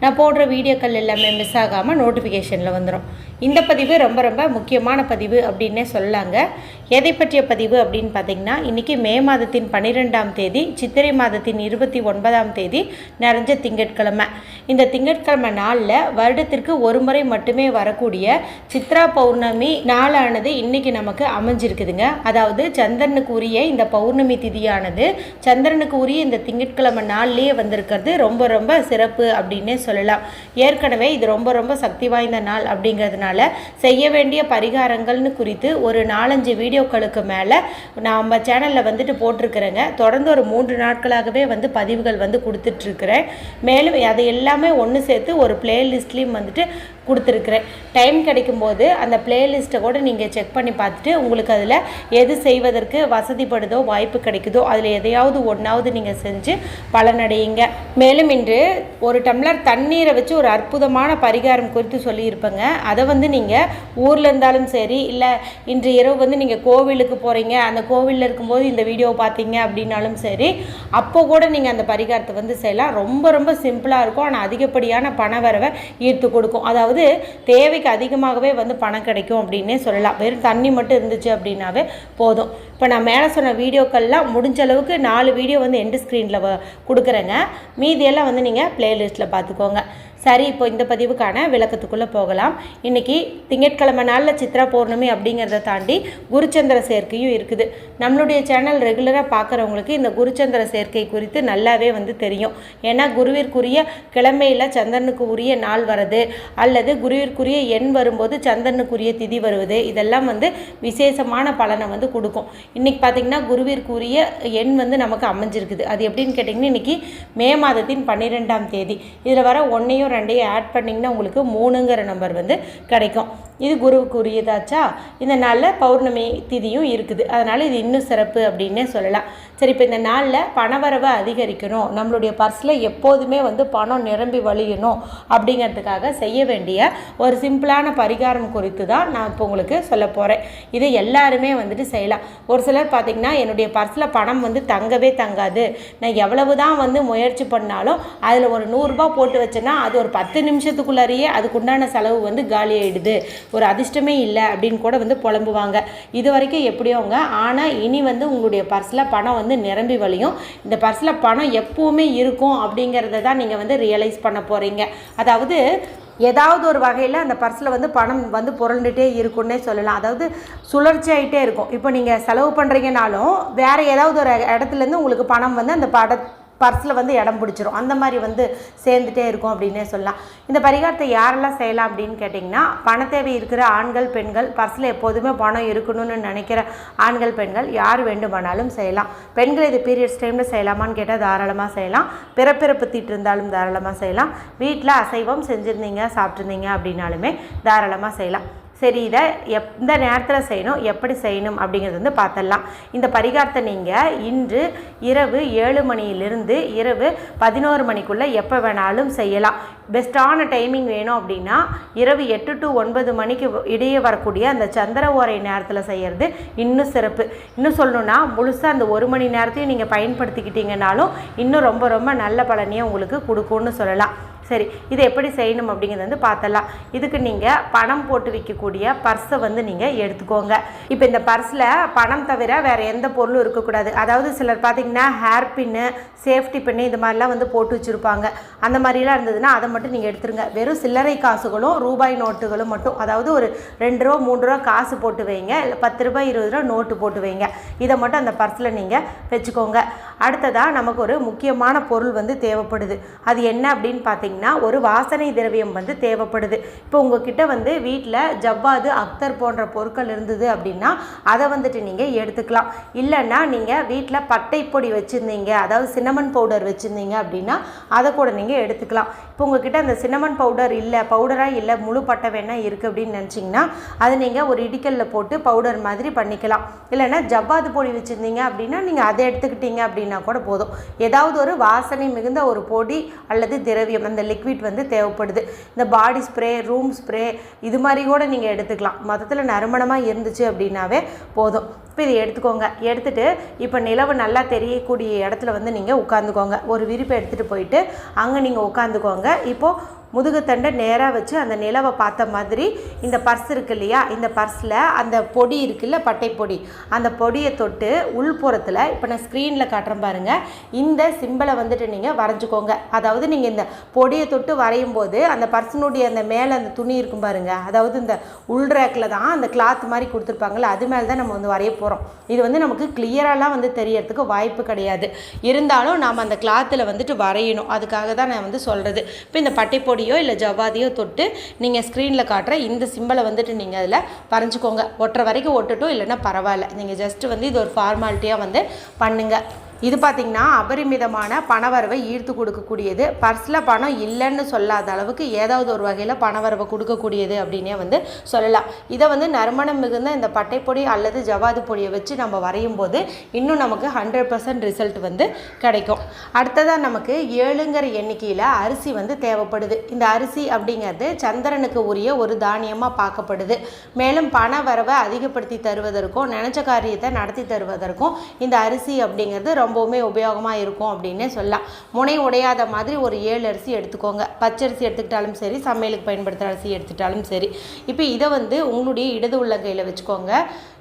நான் போடுற வீடியோக்கள் எல்லாமே மிஸ் ஆகாமல் நோட்டிஃபிகேஷனில் வந்துடும் இந்த பதிவு ரொம்ப ரொம்ப முக்கியமான பதிவு அப்படின்னே சொல்லாங்க. எதை பற்றிய பதிவு அப்படின்னு பார்த்தீங்கன்னா இன்றைக்கி மே மாதத்தின் பன்னிரெண்டாம் தேதி சித்திரை மாதத்தின் இருபத்தி ஒன்பதாம் தேதி நிறைஞ்ச திங்கட்கிழமை. இந்த திங்கட்கிழமை நாளில் வருடத்திற்கு ஒரு முறை மட்டுமே வரக்கூடிய சித்ரா பௌர்ணமி நாளானது இன்றைக்கி நமக்கு அமைஞ்சிருக்குதுங்க. அதாவது சந்திரனுக்கு உரிய இந்த பௌர்ணமி திதியானது சந்திரனுக்கு உரிய இந்த திங்கட்கிழமை நாள்லேயே வந்திருக்கிறது. ரொம்ப ரொம்ப சிறப்பு அப்படின்னே சொல்லலாம். ஏற்கனவே இது ரொம்ப ரொம்ப சக்தி வாய்ந்த நாள் அப்படிங்கிறதுனால செய்ய வேண்டிய பரிகாரங்கள்னு குறித்து ஒரு நாலஞ்சு வீடியோக்களுக்கு மேலே நம்ம சேனலில் வந்துட்டு போட்டிருக்கிறேங்க. தொடர்ந்து ஒரு மூன்று நாட்களாகவே வந்து பதிவுகள் வந்து கொடுத்துட்ருக்குறேன் மேலும் அதை எல்லாமே ஒன்று சேர்த்து ஒரு பிளேலிஸ்ட்லேயும் வந்துட்டு கொடுத்துருக்குறேன். டைம் கிடைக்கும்போது அந்த பிளேலிஸ்ட்டை கூட நீங்கள் செக் பண்ணி பார்த்துட்டு உங்களுக்கு அதில் எது செய்வதற்கு வசதிப்படுதோ வாய்ப்பு கிடைக்குதோ அதில் எதையாவது ஒன்றாவது நீங்கள் செஞ்சு பலனடையுங்க. மேலும் இன்று ஒரு டம்ளர் தண்ணீரை வச்சு ஒரு அற்புதமான பரிகாரம் குறித்து சொல்லியிருப்பேங்க. அதை வந்து நீங்கள் ஊரில் இருந்தாலும் சரி இல்லை இன்று இரவு வந்து நீங்கள் கோவிலுக்கு போகிறீங்க அந்த கோவிலில் இருக்கும்போது இந்த வீடியோ பார்த்தீங்க அப்படின்னாலும் சரி அப்போ கூட நீங்கள் அந்த பரிகாரத்தை வந்து செய்யலாம். ரொம்ப ரொம்ப சிம்பிளாக இருக்கும். ஆனால் அதிகப்படியான பண வரவை ஈர்த்து கொடுக்கும். அதாவது தேவைக்கு அதிகமாகவே வந்து பணம் கிடைக்கும் அப்படின்னே சொல்லலாம். வெறும் தண்ணி மட்டும் இருந்துச்சு அப்படின்னாவே போதும். இப்போ நான் மேலே சொன்ன வீடியோக்கள்லாம் முடிஞ்ச அளவுக்கு நாலு வீடியோ வந்து எண்டு ஸ்க்ரீனில் கொடுக்குறேங்க. மீதியெல்லாம் வந்து நீங்கள் ப்ளேலிஸ்ட்டில் பார்த்துக்கோங்க சரி இப்போ இந்த பதிவுக்கான விளக்கத்துக்குள்ளே போகலாம். இன்றைக்கி திங்கட்கிழமை நாளில் சித்ரா பௌர்ணமி அப்படிங்கிறத தாண்டி குருச்சந்திர சேர்க்கையும் இருக்குது. நம்மளுடைய சேனல் ரெகுலராக பார்க்குறவங்களுக்கு இந்த குருச்சந்திர சேர்க்கை குறித்து நல்லாவே வந்து தெரியும். ஏன்னா குருவிற்குரிய கிழமையில் சந்திரனுக்கு உரிய நாள் வருது. அல்லது குருவிற்குரிய எண் வரும்போது சந்திரனுக்குரிய திதி வருவது. இதெல்லாம் வந்து விசேஷமான பலனை வந்து கொடுக்கும். இன்றைக்கி பார்த்திங்கன்னா குருவிற்குரிய எண் வந்து நமக்கு அமைஞ்சிருக்குது. அது எப்படின்னு கேட்டிங்கன்னா இன்றைக்கி மே மாதத்தின் பன்னிரெண்டாம் தேதி. இதில் வர ஒன்றையும் ரெண்டையும் ஆட் பண்ணிங்கன்னா உங்களுக்கு மூணுங்கிற நம்பர் வந்து கிடைக்கும். இது குருவுக்கு உரியதாச்சா இந்த நாளில் பௌர்ணமி திதியும் இருக்குது. அதனால் இது இன்னும் சிறப்பு அப்படின்னே சொல்லலாம். சரி இப்போ இந்த நாளில் பணவரவை அதிகரிக்கணும். நம்மளுடைய பர்ஸில் எப்போதுமே வந்து பணம் நிரம்பி வழியணும் அப்படிங்கிறதுக்காக செய்ய வேண்டிய ஒரு சிம்பிளான பரிகாரம் குறித்து தான் நான் இப்போ உங்களுக்கு சொல்ல போகிறேன் இதை எல்லாருமே வந்துட்டு செய்யலாம். ஒரு சிலர் பார்த்திங்கன்னா என்னுடைய பர்ஸில் பணம் வந்து தங்கவே தங்காது. நான் எவ்வளவு தான் வந்து முயற்சி பண்ணாலும் அதில் ஒரு நூறுரூபா போட்டு வச்சேன்னா அது ஒரு பத்து நிமிஷத்துக்குள்ளாரையே அதுக்குண்டான செலவு வந்து காலியாயிடுது. ஒரு அதிர்ஷ்டமே இல்லை அப்படின்னு கூட வந்து புலம்புவாங்க. இது வரைக்கும் எப்படியோங்க ஆனால் இனி வந்து உங்களுடைய பர்ஸில் பணம் வந்து நிரம்பி வழியும். இந்த பர்ஸில் பணம் எப்போவுமே இருக்கும் அப்படிங்கிறத தான் நீங்கள் வந்து ரியலைஸ் பண்ண போகிறீங்க அதாவது ஏதாவது ஒரு வகையில் அந்த பர்ஸில் வந்து பணம் வந்து புரண்டுட்டே இருக்குன்னே சொல்லலாம். அதாவது சுழற்சி ஆகிட்டே இருக்கும். இப்போ நீங்கள் செலவு பண்ணுறீங்கனாலும் வேறு ஏதாவது ஒரு இடத்துலேருந்து உங்களுக்கு பணம் வந்து அந்த பட பர்ஸில் வந்து இடம் பிடிச்சிரும். அந்த மாதிரி வந்து சேர்ந்துட்டே இருக்கும் அப்படின்னே சொல்லலாம். இந்த பரிகாரத்தை யாரெல்லாம் செய்யலாம் அப்படின்னு கேட்டிங்கன்னா பண தேவை இருக்கிற ஆண்கள் பெண்கள் பர்ஸில் எப்போதுமே பணம் இருக்கணும்னு நினைக்கிற ஆண்கள் பெண்கள் யார் வேண்டுமானாலும் செய்யலாம். பெண்கள் இது பீரியட்ஸ் டைமில் செய்யலாமான்னு கேட்டால் தாராளமாக செய்யலாம். பிறப்பிறப்பு தீட்டு இருந்தாலும் தாராளமாக செய்யலாம். வீட்டில் அசைவம் செஞ்சுருந்தீங்க சாப்பிட்ருந்தீங்க அப்படின்னாலுமே தாராளமாக செய்யலாம். சரி இதை எந்த நேரத்தில் செய்யணும் எப்படி செய்யணும் அப்படிங்கிறது வந்து பார்த்துடலாம் இந்த பரிகாரத்தை நீங்கள் இன்று இரவு ஏழு மணியிலிருந்து இரவு பதினோரு மணிக்குள்ளே எப்போ வேணாலும் செய்யலாம். பெஸ்ட்டான டைமிங் வேணும் அப்படின்னா இரவு எட்டு டு ஒன்பது மணிக்கு இடையே வரக்கூடிய அந்த சந்திர ஓரை நேரத்தில் செய்கிறது இன்னும் சிறப்பு. இன்னும் சொல்லணுன்னா முழுசாக அந்த ஒரு மணி நேரத்தையும் நீங்கள் பயன்படுத்திக்கிட்டீங்கனாலும் இன்னும் ரொம்ப ரொம்ப நல்ல பலனையும் உங்களுக்கு கொடுக்கும்னு சொல்லலாம். சரி இது எப்படி செய்யணும் அப்படிங்கிறது வந்து பார்த்தலாம் இதுக்கு நீங்கள் பணம் போட்டு வைக்கக்கூடிய பர்ஸை வந்து நீங்கள் எடுத்துக்கோங்க. இப்போ இந்த பர்ஸில் பணம் தவிர வேறு எந்த பொருளும் இருக்கக்கூடாது. அதாவது சிலர் பார்த்தீங்கன்னா ஹேர் பின்னு சேஃப்டி பின்னு இது மாதிரிலாம் வந்து போட்டு வச்சுருப்பாங்க. அந்த மாதிரிலாம் இருந்ததுன்னா அதை மட்டும் நீங்கள் எடுத்துருங்க. வெறும் சில்லறை காசுகளும் ரூபாய் நோட்டுகளும் மட்டும். அதாவது ஒரு ரெண்டு ரூபா மூன்று ரூபா காசு போட்டு வைங்க. இல்லை பத்து ரூபாய் இருபது ரூபா நோட்டு போட்டு வைங்க. இதை மட்டும் அந்த பர்ஸில் நீங்கள் வச்சுக்கோங்க. அடுத்ததாக நமக்கு ஒரு முக்கியமான பொருள் வந்து தேவைப்படுது. அது என்ன அப்படின்னு பார்த்தீங்கன்னா ஒரு வாசனை திரவியம் வந்து தேவைப்படுது. இப்போ உங்ககிட்ட வந்து வீட்டில் ஜவ்வாது அக்தர் போன்ற பொருட்கள் இருந்தது அப்படின்னா அதை வந்துட்டு நீங்கள் எடுத்துக்கலாம். இல்லைன்னா நீங்கள் வீட்டில் பட்டை பொடி வச்சுருந்தீங்க அதாவது சின்னமன் பவுடர் வச்சுருந்தீங்க அப்படின்னா அதை கூட நீங்கள் எடுத்துக்கலாம். இப்போ உங்ககிட்ட அந்த சின்னமன் பவுடர் இல்லை பவுடராக இல்லை முழு பட்டை வேணால் இருக்குது அப்படின்னு நினச்சிங்கன்னா அதை நீங்கள் ஒரு இடிக்கல்ல போட்டு பவுடர் மாதிரி பண்ணிக்கலாம். இல்லைன்னா ஜவ்வாது பொடி வச்சுருந்தீங்க அப்படின்னா நீங்கள் அதை எடுத்துக்கிட்டீங்க அப்படின்னா கூட போதும். ஏதாவது ஒரு வாசனை மிகுந்த ஒரு பொடி அல்லது திரவியம் அந்த லிக்விட் வந்து தேவைப்படுது. இந்த பாடி ஸ்ப்ரே ரூம் ஸ்ப்ரே இது மாதிரி கூட நீங்கள் எடுத்துக்கலாம். மொத்தத்தில் நறுமணமாக இருந்துச்சு அப்படின்னாவே போதும். இப்போ இதை எடுத்துக்கோங்க. எடுத்துகிட்டு இப்போ நிலவு நல்லா தெரியக்கூடிய இடத்துல வந்து நீங்கள் உட்காந்துக்கோங்க ஒரு விரிப்பை எடுத்துகிட்டு போயிட்டு அங்கே நீங்கள் உட்காந்துக்கோங்க இப்போது முதுகுத்தண்டை நேராக வச்சு அந்த நிலவை பார்த்த மாதிரி இந்த பர்ஸ் இருக்கு இல்லையா? இந்த பர்ஸில் அந்த பொடி இருக்குல்ல பட்டை பொடி. அந்த பொடியை தொட்டு உள்புறத்தில் இப்போ நான் ஸ்க்ரீனில் காட்டுறேன் பாருங்கள் இந்த சிம்பிளை வந்துட்டு நீங்கள் வரைஞ்சிக்கோங்க. அதாவது நீங்கள் இந்த பொடியை தொட்டு வரையும் போது அந்த பர்சனுடைய அந்த மேலே அந்த துணி இருக்கும் பாருங்கள் அதாவது இந்த உள் ரேக்கில் தான் அந்த கிளாத் மாதிரி கொடுத்துருப்பாங்கல்ல அது மேலே தான் நம்ம வந்து வரைய போகிறோம் இது வந்து நமக்கு கிளியராலாம் வந்து தெரியறதுக்கு வாய்ப்பு கிடையாது. இருந்தாலும் நாம் அந்த கிளாத்தில் வந்துட்டு வரையணும். அதுக்காக தான் நான் வந்து சொல்கிறது இப்போ இந்த பட்டை பொடியோ இல்லை ஜவ்வாதியோ தொட்டு நீங்கள் ஸ்க்ரீனில் காட்டுற இந்த சிம்பிளை வந்துட்டு நீங்கள் அதில் வரைஞ்சிக்கோங்க ஒட்டுற வரைக்கும் ஒட்டட்டும் இல்லைன்னா பரவாயில்ல. நீங்கள் ஜஸ்ட்டு வந்து இது ஒரு ஃபார்மாலிட்டியாக வந்து பண்ணுங்கள் இது பார்த்திங்கன்னா அபரிமிதமான பணவரவை ஈர்த்து கொடுக்கக்கூடியது. பர்ஸில் பணம் இல்லைன்னு சொல்லாத அளவுக்கு ஏதாவது ஒரு வகையில் பணவரவை கொடுக்கக்கூடியது அப்படின்னே வந்து சொல்லலாம். இதை வந்து நறுமணம் மிகுந்த இந்த பட்டைப்பொடி அல்லது ஜவாது பொடியை வச்சு நம்ம வரையும் போது இன்னும் நமக்கு ஹண்ட்ரட் பர்சன்ட் ரிசல்ட் வந்து கிடைக்கும். அடுத்ததாக நமக்கு ஏழுங்கிற எண்ணிக்கையில் அரிசி வந்து தேவைப்படுது. இந்த அரிசி அப்படிங்கிறது சந்திரனுக்கு உரிய ஒரு தானியமாக பார்க்கப்படுது. மேலும் பண வரவை அதிகப்படுத்தி தருவதற்கும் நினச்ச காரியத்தை நடத்தி தருவதற்கும் இந்த அரிசி அப்படிங்கிறது ரொம்பவுமே உபயோகமாக இருக்கும் அப்படின்னே சொல்லலாம். முனை உடையாத மாதிரி ஒரு ஏழு அரிசி எடுத்துக்கோங்க. பச்சரிசி எடுத்துக்கிட்டாலும் சரி சமையலுக்கு பயன்படுத்துகிற அரிசி எடுத்துட்டாலும் சரி. இப்போ இதை வந்து உங்களுடைய இடது உள்ளங்கையில் வச்சுக்கோங்க.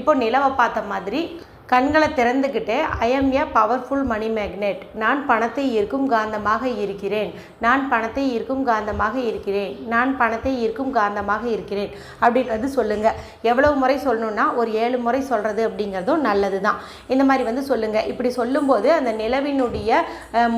இப்போ நிலவை பார்த்த மாதிரி கண்களை திறந்துக்கிட்டு I M A powerful money magnet நான் பணத்தை ஈர்க்கும் காந்தமாக இருக்கிறேன். நான் பணத்தை ஈர்க்கும் காந்தமாக இருக்கிறேன். நான் பணத்தை ஈர்க்கும் காந்தமாக இருக்கிறேன். அப்படின்றது சொல்லுங்கள் எவ்வளவு முறை சொல்லணும்னா ஒரு ஏழு முறை சொல்கிறது அப்படிங்கிறதும் நல்லது தான் இந்த மாதிரி வந்து சொல்லுங்கள் இப்படி சொல்லும்போது அந்த நிலவினுடைய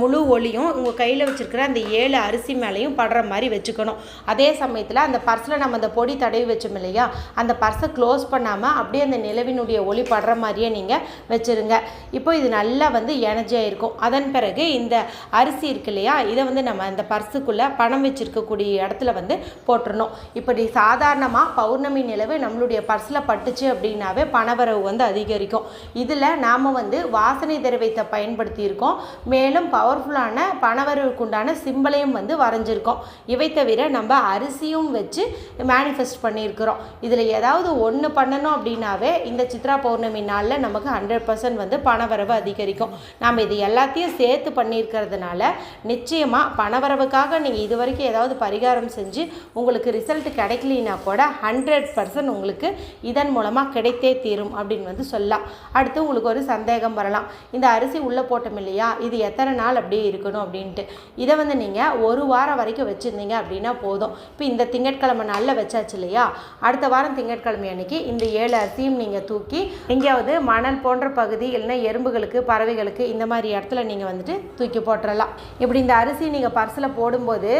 முழு ஒளியும் உங்கள் கையில் வச்சுருக்கிற அந்த ஏழு அரிசி மேலேயும் படுற மாதிரி வச்சுக்கணும். அதே சமயத்தில் அந்த பர்ஸில் நம்ம அந்த பொடி தடவி வச்சோம் இல்லையா? அந்த பர்ஸை க்ளோஸ் பண்ணாமல் அப்படியே அந்த நிலவினுடைய ஒளி படுற மாதிரியே நீங்கள் வச்சுருங்க. இப்போ இது நல்லா வந்து எனர்ஜியாக இருக்கும் அதன் பிறகு இந்த அரிசி இருக்கு இல்லையா இதை வந்து நம்ம இந்த பர்ஸுக்குள்ளே பணம் வச்சுருக்கக்கூடிய இடத்துல வந்து போட்டுடணும் இப்படி சாதாரணமாக பௌர்ணமி நிலவு நம்மளுடைய பர்ஸில் பட்டுச்சு அப்படின்னாவே பணவரவு வந்து அதிகரிக்கும். இதில் நாம் வந்து வாசனை திரவியத்தை பயன்படுத்தியிருக்கோம். மேலும் பவர்ஃபுல்லான பணவரவுக்கு உண்டான சிம்பிளையும் வந்து வரைஞ்சிருக்கோம். இவை தவிர நம்ம அரிசியும் வச்சு மேனிஃபெஸ்ட் பண்ணியிருக்கிறோம். இதில் ஏதாவது ஒன்று பண்ணணும் அப்படின்னாவே இந்த சித்ரா பௌர்ணமி நாளில் நமக்கு ஹண்ட்ரட் பர்சன்ட் வந்து பணவரவு அதிகரிக்கும். நாம் இது எல்லாத்தையும் சேர்த்து பண்ணியிருக்கிறதுனால நிச்சயமாக பணவரவுக்காக நீங்கள் இது வரைக்கும் ஏதாவது பரிகாரம் செஞ்சு உங்களுக்கு ரிசல்ட் கிடைக்கலினா கூட ஹண்ட்ரட் பர்சன்ட் உங்களுக்கு இதன் மூலமாக கிடைத்தே தீரும் அப்படின்னு வந்து சொல்லலாம். அடுத்து உங்களுக்கு ஒரு சந்தேகம் வரலாம். இந்த அரிசி உள்ளே போட்டோம் இல்லையா? இது எத்தனை நாள் அப்படியே இருக்கணும் அப்படின்ட்டு. இதை வந்து நீங்கள் ஒரு வாரம் வரைக்கும் வச்சுருந்தீங்க அப்படின்னா போதும். இப்போ இந்த திங்கட்கிழமை நாளில் வச்சாச்சு இல்லையா? அடுத்த வாரம் திங்கட்கிழமை அன்னைக்கு இந்த ஏழு அரிசியும் நீங்கள் தூக்கி எங்கேயாவது மணல் போன்ற பகுதி இல்லைனா எறும்புகளுக்கு பறவைகளுக்கு இந்த மாதிரி இடத்துல நீங்கள் வந்துட்டு தூக்கி போட்டுறலாம். இப்படி இந்த அரிசி நீங்கள் பர்ஸில் போடும்போது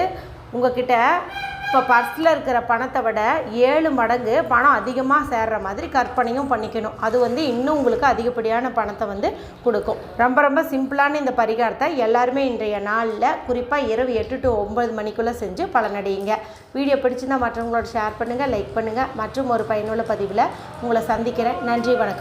உங்ககிட்ட இப்போ பர்ஸில் இருக்கிற பணத்தை விட ஏழு மடங்கு பணம் அதிகமாக சேர்ற மாதிரி கற்பனையும் பண்ணிக்கணும். அது வந்து இன்னும் உங்களுக்கு அதிகப்படியான பணத்தை வந்து கொடுக்கும். ரொம்ப ரொம்ப சிம்பிளான இந்த பரிகாரத்தை எல்லாருமே இன்றைய நாளில் குறிப்பாக இரவு எட்டு டு ஒம்பது மணிக்குள்ளே செஞ்சு பலனடையுங்க. வீடியோ பிடிச்சிருந்தால் மற்றவங்களோட ஷேர் பண்ணுங்கள் லைக் பண்ணுங்கள் மற்றும் ஒரு பயனுள்ள பதிவில் உங்களை சந்திக்கிறேன். நன்றி வணக்கம்.